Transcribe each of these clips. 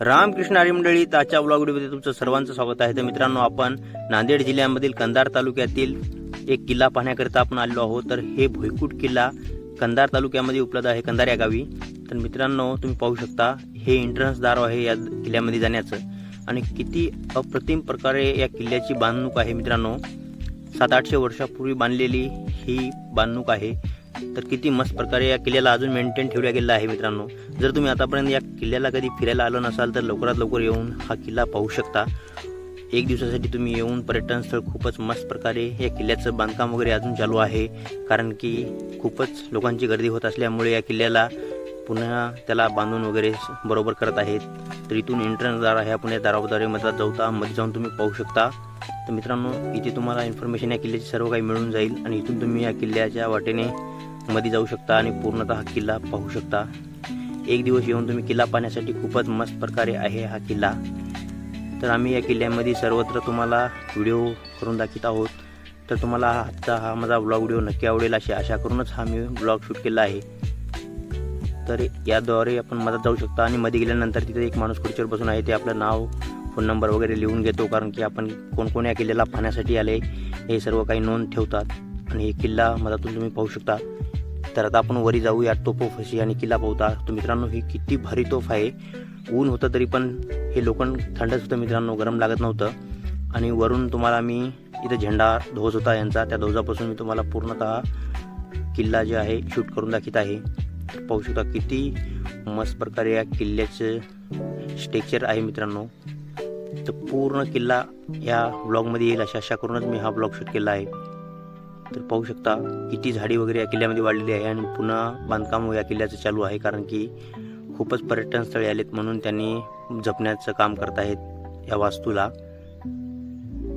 रामकृष्ण हरी मंडळी ताच्या ब्लॉग तुमचं सर्वांचं स्वागत आहे. तर मित्रांनो आपण नांदेड जिल्ह्यामधील कंधार तालुक्यातील एक किल्ला पाहण्याकरिता आपण आलेलो आहोत. तर हे भुईकूट किल्ला कंधार तालुक्यामध्ये उपलब्ध आहे कंधार या गावी. तर मित्रांनो तुम्ही पाहू शकता हे एंट्रन्स दार आहे या किल्ल्यामध्ये जाण्याचं. आणि किती अप्रतिम प्रकारे या किल्ल्याची बांधणूक आहे मित्रांनो. सात आठशे वर्षापूर्वी बांधलेली ही बांधणूक आहे. तर किती मस्त प्रकारे या किल्ल्याला अजून मेंटेन ठेवल्या गेलेला आहे मित्रांनो. जर तुम्ही आतापर्यंत या किल्ल्याला कधी फिरायला आलो नसाल तर लवकरात लवकर येऊन हा किल्ला पाहू शकता. एक दिवसासाठी तुम्ही येऊन पर्यटन स्थळ खूपच मस्त प्रकारे या किल्ल्याचं बांधकाम वगैरे अजून चालू आहे. कारण की खूपच लोकांची गर्दी होत असल्यामुळे या किल्ल्याला पुन्हा त्याला बांधून वगैरे बरोबर करत आहेत. तर इथून एंट्रन्स दार आहे आपण या दारावदारे मध्ये जाऊता मध्ये जाऊन तुम्ही पाहू शकता. तर मित्रांनो इथे तुम्हाला इन्फॉर्मेशन या किल्ल्याची सर्व काही मिळून जाईल आणि इथून तुम्ही या किल्ल्याच्या वाटेने मध्ये जाऊ शकता आणि पूर्णतः हा किल्ला पाहू शकता. एक दिवस येऊन तुम्ही किल्ला पाहण्यासाठी खूपच मस्त प्रकारे आहे हा किल्ला. तर आम्ही या किल्ल्यामध्ये सर्वत्र तुम्हाला व्हिडिओ करून दाखवत आहोत. तर तुम्हाला हा आजचा हा माझा ब्लॉग व्हिडिओ नक्की आवडेल अशी आशा करूनच हा मी ब्लॉग शूट केला आहे. तर याद्वारे आपण मदत जाऊ शकता आणि मध्ये गेल्यानंतर तिथे एक माणूस खुर्चीवर बसून आहे. ते आपलं नाव फोन नंबर वगैरे लिहून घेतो कारण की आपण कोणकोण या किल्ल्याला पाहण्यासाठी आले हे सर्व काही नोंद ठेवतात. आणि हे किल्ला मधातून तुम्ही पाहू शकता. तर आता आपण वरी जाऊया तोफोफशी आणि किल्ला पाहता. तर मित्रांनो ही किती भारी तोफ आहे. ऊन होतं तरी पण हे लोखंड थंडच होतं मित्रांनो गरम लागत नव्हतं. आणि वरून तुम्हाला मी इथं झेंडा ध्वज होता यांचा. त्या ध्वजापासून मी तुम्हाला पूर्णतः किल्ला जे आहे शूट करून दाखवत आहे. पाहू शकता किती मस्त प्रकारे या किल्ल्याचं स्ट्रेक्चर आहे मित्रांनो. तर पूर्ण किल्ला या ब्लॉगमध्ये येईल अशा आशा करूनच मी हा ब्लॉग शूट केला आहे. तर पाहू शकता किती झाडी वगैरे या किल्ल्यामध्ये वाढलेली आहे आणि पुन्हा बांधकाम या किल्ल्याचं चालू आहे कारण की खूपच पर्यटन स्थळे आलेत म्हणून त्यांनी जपण्याचं काम करत आहेत या वास्तूला.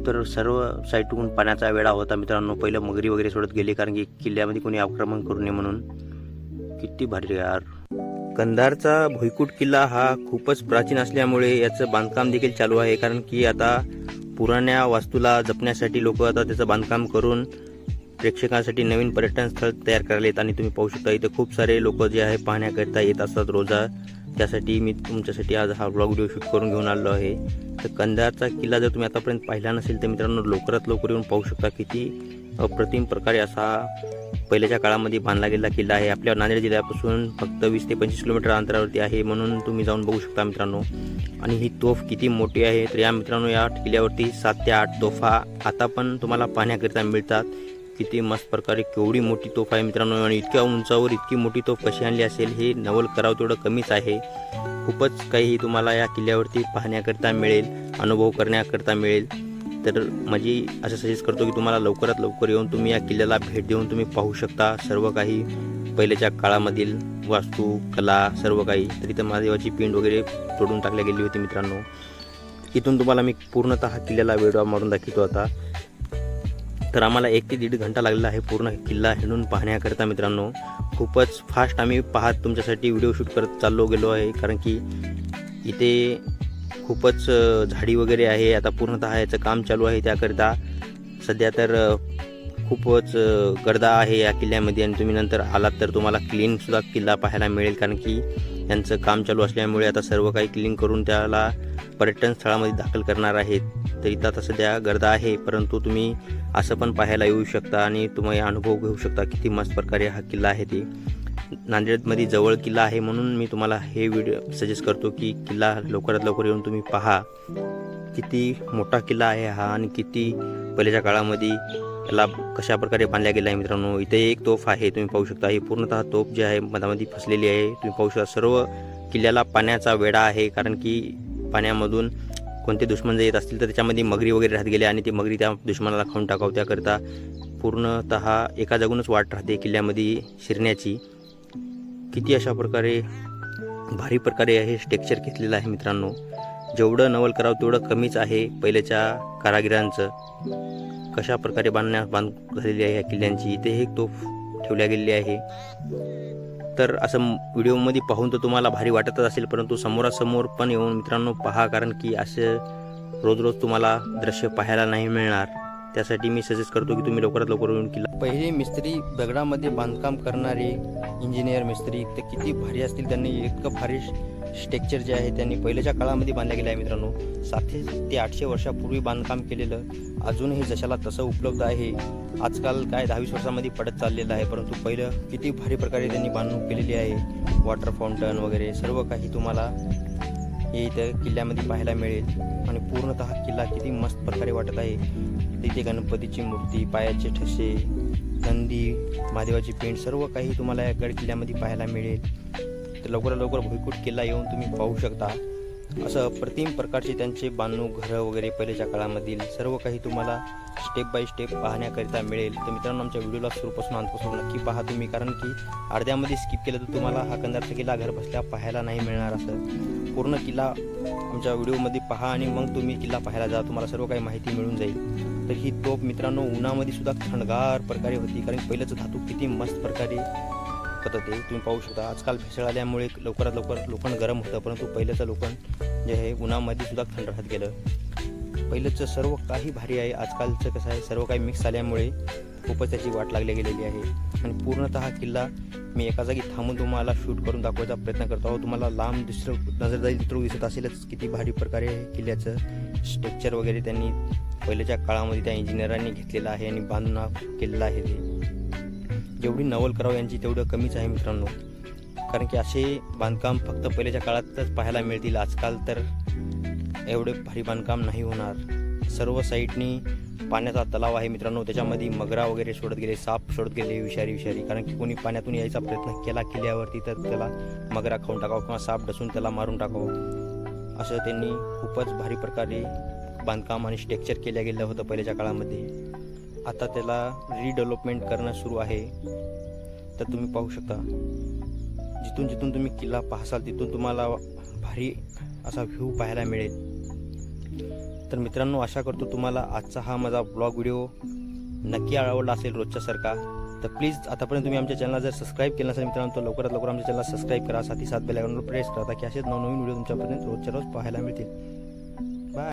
तर सर्व साईटहून पाण्याचा वेळा होता मित्रांनो. पहिलं मगरी वगैरे सोडत गेले कारण की किल्ल्यामध्ये कोणी आक्रमण करू नये म्हणून. किती भारी यार. कंधारचा भुईकूट किल्ला हा खूपच प्राचीन असल्यामुळे याचं बांधकाम देखील चालू आहे कारण की आता पुराण्या वास्तूला जपण्यासाठी लोक आता त्याचं बांधकाम करून प्रेक्षकांसाठी नवीन पर्यटन स्थळ तयार करायला येत आणि तुम्ही पाहू शकता इथं खूप सारे लोक जे आहे पाहण्याकरिता येत असतात रोजा. त्यासाठी मी तुमच्यासाठी आज हा ब्लॉग व्हिडिओ शूट करून घेऊन आलो आहे. तर कंधारचा किल्ला जर तुम्ही आतापर्यंत पाहिला नसेल तर मित्रांनो लवकरात लवकर येऊन पाहू शकता किती अप्रतिम प्रकारे असा पहिल्याच्या काळामध्ये बांधला गेलेला किल्ला आहे. आपल्या नांदेड जिल्ह्यापासून फक्त वीस ते पंचवीस किलोमीटर अंतरावरती आहे म्हणून तुम्ही जाऊन बघू शकता मित्रांनो. आणि ही तोफ किती मोठी आहे तर या मित्रांनो या किल्ल्यावरती सात ते आठ तोफा आता पण तुम्हाला पाहण्याकरिता मिळतात. किती मस्त प्रकारे केवढी मोठी तोफ आहे मित्रांनो. आणि इतक्या उंचावर इतकी मोठी तोफ कशी आणली असेल हे नवल करावं तेवढं कमीच आहे. खूपच काही तुम्हाला या किल्ल्यावरती पाहण्याकरिता मिळेल अनुभव करण्याकरिता मिळेल. तर माझी असं सजेस्ट करतो की तुम्हाला लवकरात लवकर येऊन तुम्ही या किल्ल्याला भेट देऊन तुम्ही पाहू शकता सर्व काही. पहिल्याच्या काळामधील वास्तू कला सर्व काही. तर इथं महादेवाची पिंड वगैरे तोडून टाकल्या गेली होती मित्रांनो. इथून तुम्हाला मी पूर्णतः किल्ल्याला वेडवा मारून दाखवतो आता. तर आम्हाला एक ते दीड घंटा लागलेला आहे. पूर्ण किल्ला हिंडून पाहण्याकरिता मित्रांनो खूपच फास्ट आम्ही पाहत तुमच्यासाठी व्हिडिओ शूट करत चाललो गेलो आहे. कारण की इथे खूपच झाडी वगैरे आहे. आता पूर्णतः याचं काम चालू आहे. त्याकरिता सध्या तर खूपच गर्दा आहे या किल्ल्यामध्ये. आणि तुम्ही नंतर आलात तर तुम्हाला क्लीनसुद्धा किल्ला पाहायला मिळेल. कारण की यांचं काम चालू असल्यामुळे आता सर्व काही क्लीन करून त्याला पर्यटन स्थळामध्ये दाखल करणार आहेत. तर इथं आता सध्या गर्दा आहे परंतु तुम्ही असं पण पाहायला येऊ शकता आणि तुम्ही अनुभव घेऊ शकता किती मस्त प्रकारे हा किल्ला आहे ते. नांदेडमध्ये जवळ किल्ला आहे म्हणून मी तुम्हाला हे व्हिडिओ सजेस्ट करतो की किल्ला लवकरात लवकर येऊन तुम्ही पहा. किती मोठा किल्ला आहे हा आणि किती पहिल्याच्या काळामध्ये याला कशा प्रकारे बांधल्या गेला आहे मित्रांनो. इथे एक तोफ आहे तुम्ही पाहू शकता. ही पूर्णतः तोफ जी आहे मधामध्ये फसलेली आहे. तुम्ही पाहू शकता सर्व किल्ल्याला पाण्याचा वेढा आहे कारण की पाण्यामधून कोणते दुश्मन जर येत असतील तर त्याच्यामध्ये मगरी वगैरे राहत गेले आणि ती मगरी त्या दुश्मनाला खाऊन टाकाव त्याकरता पूर्णतः एका जागूनच वाट राहते किल्ल्यामध्ये शिरण्याची. किती अशा प्रकारे भारी प्रकारे हे स्ट्रक्चर घेतलेलं आहे मित्रांनो. जेवढं नवल करावं तेवढं कमीच आहे पहिल्याच्या कारागिरांचं. कशा प्रकारे बांधण्या बांध झालेली आहे या किल्ल्यांची इथे एक तोफ ठेवल्या गेलेली आहे. तर असं व्हिडिओमध्ये पाहून तर तुम्हाला भारी वाटतच असेल परंतु समोरासमोर पण येऊन मित्रांनो पहा कारण की असं रोज रोज तुम्हाला दृश्य पाहायला नाही मिळणार. त्यासाठी मी सजेस्ट करतो की तुम्ही लवकरात लवकर येऊन किल्ला पहिले मिस्त्री दगडामध्ये बांधकाम करणारे इंजिनियर मिस्त्री ते किती भारी असतील त्यांनी इतकं भारी स्ट्रक्चर जे आहे त्यांनी पहिल्याच्या काळामध्ये बांधल्या गेलं आहे मित्रांनो. सातशे ते आठशे वर्षापूर्वी बांधकाम केलेलं अजूनही जशाला तसं उपलब्ध आहे. आजकाल काय दहावीस वर्षामध्ये पडत चाललेलं आहे परंतु पहिलं किती भारी प्रकारे त्यांनी बांधणूक केलेली आहे. वॉटर फाउंटन वगैरे सर्व काही तुम्हाला हे इथं किल्ल्यामध्ये पाहायला मिळेल. आणि पूर्णतः किल्ला किती मस्त प्रकारे वाटत आहे. तिथे गणपतीची मूर्ती पायाचे ठसे नंदी महादेवाची पेंट सर्व काही तुम्हाला या गड किल्ल्यामध्ये पाहायला मिळेल. तर लवकरात लवकर भुईकोट किल्ला येऊन तुम्ही पाहू शकता. असं अप्रतिम प्रकारचे त्यांचे बांधणूक घरं वगैरे पहिल्याच्या काळामधील सर्व काही तुम्हाला स्टेप बाय स्टेप पाहण्याकरिता मिळेल. तर मित्रांनो आमच्या व्हिडिओला सुरूपासून अंतपासून नक्की पहा तुम्ही कारण की अर्ध्यामध्ये स्किप केलं तर तुम्हाला हा कंदारचा किल्ला घर बसल्या पाहायला नाही मिळणार असं. पूर्ण किल्ला आमच्या व्हिडिओमध्ये पहा आणि मग तुम्ही किल्ला पाहायला जा तुम्हाला सर्व काही माहिती मिळून जाईल. तर ही तोप मित्रांनो उन्हामध्ये सुद्धा थंडगार प्रकारे होती कारण पहिल्याचं धातू किती मस्त प्रकारे पद्धत आहे तुम्ही पाहू शकता. आजकाल भेसळ आल्यामुळे लवकरात लवकर लोखंड गरम होतं परंतु पहिल्याचं लोखंड जे आहे उन्हामध्ये सुद्धा थंड राहत गेलं. पहिल्याचं सर्व काही भारी आहे. आजकालचं कसं आहे सर्व काही मिक्स आल्यामुळे खूपच त्याची वाट लागली गेलेली आहे. आणि पूर्णतः हा किल्ला मी एका जागी थांबून तुम्हाला शूट करून दाखवायचा प्रयत्न करतो आहोत. तुम्हाला लांब दुसरं नजरदारी चित्र दिसत असेलच किती भारी प्रकारे किल्ल्याचं स्ट्रक्चर वगैरे त्यांनी पहिल्याच्या काळामध्ये त्या इंजिनियरांनी घेतलेलं आहे आणि बांधून किल्ला आहे ते. जेवढी नवल करावं यांची तेवढं कमीच आहे मित्रांनो. कारण की असे बांधकाम फक्त पहिल्याच्या काळातच पाहायला मिळतील. आजकाल तर एवढे भारी बांधकाम नाही होणार. सर्व साईडनी पाण्याचा तलाव आहे मित्रांनो. त्याच्यामध्ये मगरा वगैरे सोडत गेले साप सोडत गेले विषारी विषारी. कारण की कोणी पाण्यातून यायचा प्रयत्न केला किल्ल्यावरती तर त्याला मगरा खाऊन टाकावं किंवा साप डसून त्याला मारून टाकावं. असं त्यांनी खूपच भारी प्रकारे बांधकाम आणि स्ट्रक्चर केलं गेलं होतं पहिल्याच्या काळामध्ये. आता त्याला रिडेव्हलपमेंट करणं सुरू आहे. तर तुम्ही पाहू शकता. जिथून जिथून तुम्ही किल्ला पाहसाल तिथून तुम्हाला भारी असा व्ह्यू पाहायला मिळेल. तर मित्रांनो आशा करतो तुम्हाला आजचा हा माझा ब्लॉग व्हिडिओ नक्की आवडला असेल रोजच्यासारखा. तर प्लीज आतापर्यंत तुम्ही आमच्या चॅनलला जर सबस्क्राईब केलं नसेल मित्रांनो तर लवकरात लवकर आमच्या चॅनलला सबस्क्राईब करा. साथी सात बेलायकॉनवर प्रेस करा ताकी असेच नवनवीन व्हिडिओ तुमच्यापर्यंत रोजच्या रोज पाहायला मिळतील. बाय